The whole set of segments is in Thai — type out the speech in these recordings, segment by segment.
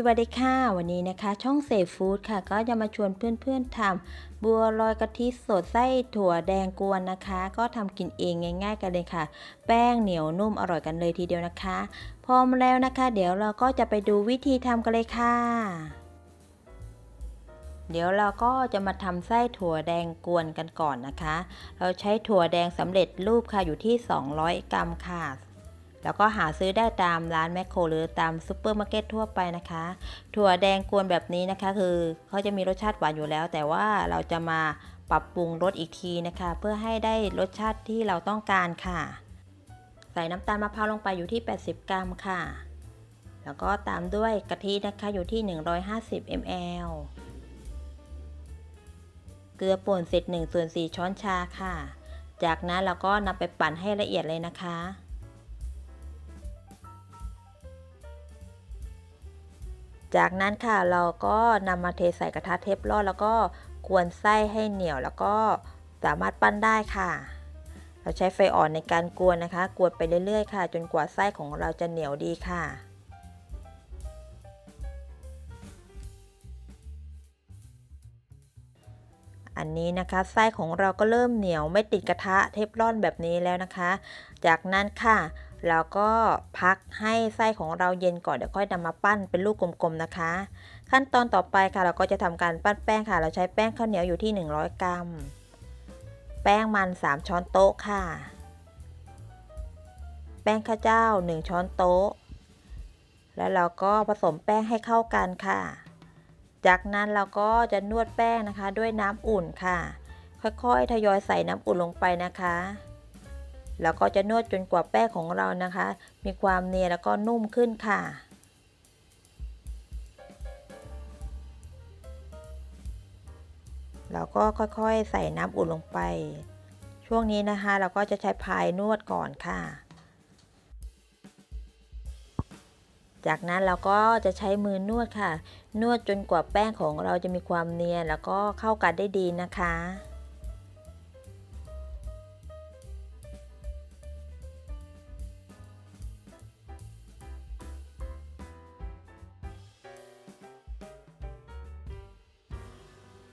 สวัสดีค่ะ วันนี้นะคะ ช่องเซฟฟู้ดค่ะ ก็จะมาชวนเพื่อนๆทำบัวลอยกะทิสดไส้ถั่วแดงกวนนะคะ ก็ทำกินเองง่าย ๆ กันเลยค่ะ แป้งเหนียวนุ่มอร่อยกันเลยทีเดียวนะคะ พร้อมแล้วนะคะ เดี๋ยวเราก็จะไปดูวิธีทำกันเลยค่ะ เดี๋ยวเราก็จะมาทำไส้ถั่วแดงกวนกันก่อนนะคะ เราใช้ถั่วแดงสำเร็จรูปค่ะอยู่ที่ 200 กรัมค่ะ แล้วก็หาซื้อได้ตามร้านแมคโครหรือตามซูเปอร์มาร์เก็ตทั่วไปนะคะ ถั่วแดงกวนแบบนี้นะคะคือเขาจะมีรสชาติหวานอยู่แล้ว แต่ว่าเราจะมาปรับปรุงรสอีกทีนะคะ เพื่อให้ได้รสชาติที่เราต้องการค่ะ ใส่น้ำตาลมะพร้าวลงไปอยู่ที่ 80 กรัมค่ะ แล้วก็ตามด้วยกะทินะคะอยู่ที่ 150 ml เกลือป่นเสร็จ1ส่วน4ช้อนชาค่ะ จากนั้นเราก็นำไปปั่นให้ละเอียดเลยนะคะ จากนั้นค่ะเราก็นำมาเทใส่กระทะเทฟลอนแล้วก็กวนไส้ให้เหนียวแล้วก็สามารถปั้นได้ค่ะ เราใช้ไฟอ่อนในการกวนนะคะ กวนไปเรื่อยๆค่ะ จนกว่าไส้ของเราจะเหนียวดีค่ะอันนี้นะคะไส้ของเราก็เริ่มเหนียวไม่ติดกระทะเทฟลอนแบบนี้แล้วนะคะ จากนั้นค่ะ เราก็พักให้ไส้ของเราเย็นก่อนเดี๋ยวค่อยนำมาปั้นเป็นลูกกลมๆนะคะ ขั้นตอนต่อไปค่ะเราก็จะทำการปั้นแป้งค่ะ เราใช้แป้งข้าวเหนียวอยู่ที่ 100 กรัม แป้งมัน 3 ช้อนโต๊ะค่ะ แป้งข้าวเจ้า 1 ช้อนโต๊ะ แล้วเราก็ผสมแป้งให้เข้ากันค่ะ จากนั้นเราก็จะนวดแป้งนะคะ ด้วยน้ำอุ่นค่ะ ค่อยๆ ทยอยใส่น้ำอุ่นลงไปนะคะ แล้วก็จะนวดจนกว่าแป้งของเรานะคะ มีความเนียนแล้วก็นุ่มขึ้นค่ะเราก็ค่อยๆ ใส่น้ำอุ่นลงไป ช่วงนี้นะคะ เราก็จะใช้พายนวดก่อนค่ะ จากนั้นเราก็จะใช้มือนวดค่ะ นวดจนกว่าแป้งของเราจะมีความเนียนแล้วก็เข้ากันได้ดีนะคะ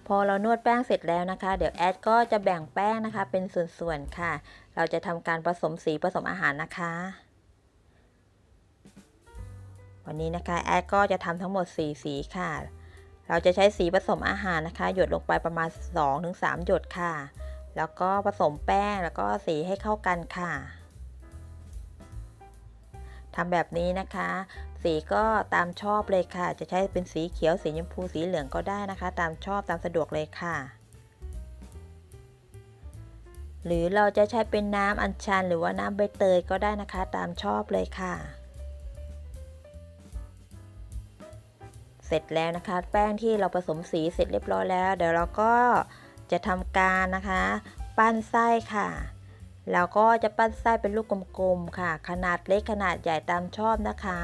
พอเรานวดแป้งเสร็จแล้วนะคะ เดี๋ยวแอดก็จะแบ่งแป้งนะคะ เป็นส่วนๆค่ะ เราจะทำการผสมสีผสมอาหารนะคะ วันนี้นะคะแอดก็จะทำทั้งหมด 4 สีค่ะ เราจะใช้สีผสมอาหารนะคะ หยดลงไปประมาณ 2-3 หยดค่ะ แล้วก็ผสมแป้งแล้วก็สีให้เข้ากันค่ะ ทำแบบนี้นะคะ สีก็ตามชอบเลยค่ะ จะใช้เป็นสีเขียวสีชมพูสีเหลืองก็ได้นะคะ ตามชอบตามสะดวกเลยค่ะ หรือเราจะใช้เป็นน้ำอัญชัน หรือว่าน้ำใบเตยก็ได้นะคะ ตามชอบเลยค่ะเสร็จแล้วนะคะ แป้งที่เราผสมสีเสร็จเรียบร้อยแล้ว เดี๋ยวเราก็จะทำการนะคะ ปั้นไส้ค่ะ เราก็จะปั้นไส้เป็นลูกกลมๆค่ะ ขนาดเล็กขนาดใหญ่ตามชอบนะคะ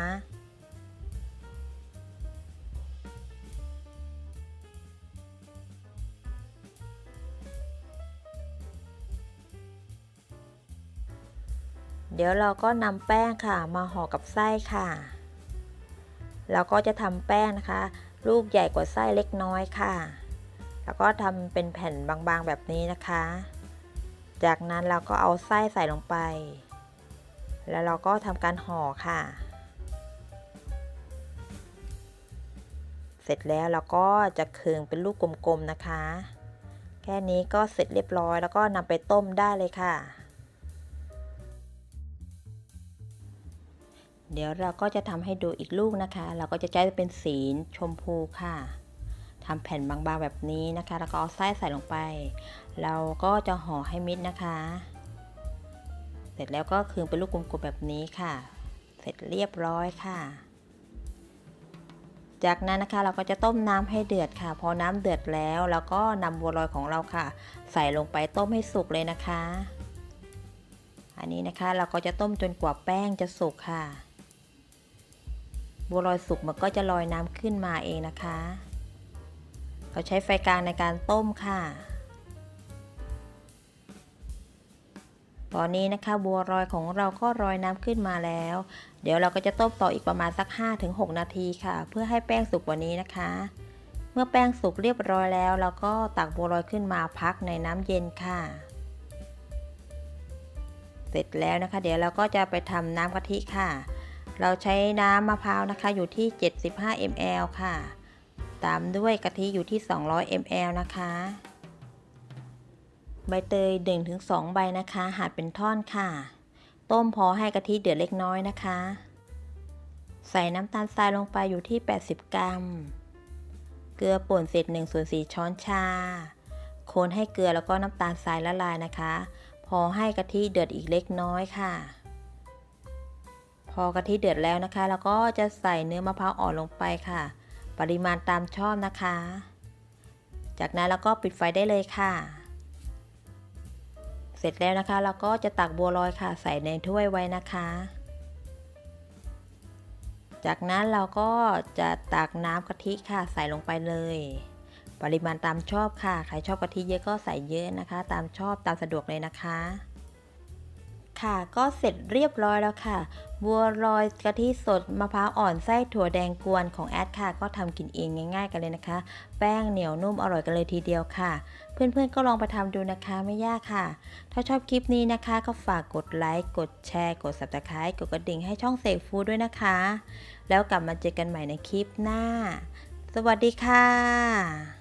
เดี๋ยวเราก็นำแป้งค่ะมาห่อกับไส้ค่ะเราก็จะทำแป้งนะคะ ลูกใหญ่กว่าไส้เล็กน้อยค่ะ แล้วก็ทำเป็นแผ่นบางๆแบบนี้นะคะ จากนั้นเราก็เอาไส้ใส่ลงไป แล้วเราก็ทำการห่อค่ะ เสร็จแล้วเราก็จะเคืองเป็นลูกกลมๆนะคะ แค่นี้ก็เสร็จเรียบร้อยแล้วก็นำไปต้มได้เลยค่ะ เดี๋ยวเราก็จะทำให้ดูอีกลูกนะคะ เราก็จะใช้เป็นสีชมพูค่ะ ทำแผ่นบางๆแบบนี้นะคะ แล้วก็เอาไส้ใส่ลงไป เราก็จะห่อให้มิดนะคะ เสร็จแล้วก็คืนเป็นลูกกลมๆแบบนี้ค่ะ เสร็จเรียบร้อยค่ะ จากนั้นนะคะเราก็จะต้มน้ำให้เดือดค่ะ พอน้ำเดือดแล้วเราก็นำบัวลอยของเราค่ะ ใส่ลงไปต้มให้สุกเลยนะคะ อันนี้นะคะเราก็จะต้มจนกว่าแป้งจะสุกค่ะ บัวลอยสุกมันก็จะลอยน้ำขึ้นมาเองนะคะ เราใช้ไฟกลางในการต้มค่ะ ตอนนี้นะคะบัวรอยของเราก็รอยน้ำขึ้นมาแล้ว เดี๋ยวเราก็จะต้มต่ออีกประมาณสัก 5-6 นาทีค่ะ เพื่อให้แป้งสุกกว่านี้นะคะ เมื่อแป้งสุกเรียบร้อยแล้ว เราก็ตักบัวลอยขึ้นมาพักในน้ำเย็นค่ะ เสร็จแล้วนะคะ เดี๋ยวเราก็จะไปทำน้ำกะทิค่ะ เราใช้น้ำมะพร้าวนะคะอยู่ที่ 75 ml ค่ะ ตามด้วยกะทิอยู่ที่ 200 ml นะคะ ใบเตย 1-2 ใบนะคะ หั่นเป็นท่อนค่ะ ต้มพอให้กะทิเดือดเล็กน้อยนะคะ ใส่น้ำตาลทรายลงไปอยู่ที่ 80 กรัม เกลือป่นเศษ1ส่วน4ช้อนชา คนให้เกลือแล้วก็น้ำตาลทรายละลายนะคะ พอให้กะทิเดือดอีกเล็กน้อยค่ะพอกะทิเดือดแล้วนะคะ แล้วก็จะใส่เนื้อมะพร้าวอ่อนลงไปค่ะ ปริมาณตามชอบนะคะ จากนั้นเราก็ปิดไฟได้เลยค่ะ เสร็จแล้วนะคะ เราก็จะตักบัวลอยค่ะ ใส่ในถ้วยไว้นะคะ จากนั้นเราก็จะตักน้ำกะทิค่ะ ใส่ลงไปเลย ปริมาณตามชอบค่ะ ใครชอบกะทิเยอะก็ใส่เยอะนะคะ ตามชอบตามสะดวกเลยนะคะ ค่ะ ก็เสร็จเรียบร้อยแล้วค่ะ บัวลอยกะทิสดมะพร้าวอ่อนไส้ถั่วแดงกวนของแอดค่ะ ก็ทำกินเองง่าย ๆ กันเลยนะคะ แป้งเหนียวนุ่มอร่อยกันเลยทีเดียวค่ะ เพื่อนๆก็ลองไปทำดูนะคะไม่ยากค่ะ ถ้าชอบคลิปนี้นะคะ ก็ฝากกดไลค์กดแชร์ กด subscribe กดกระดิ่งให้ช่องเสกฟูดด้วยนะคะ แล้วกลับมาเจอกันใหม่ในคลิปหน้า สวัสดีค่ะ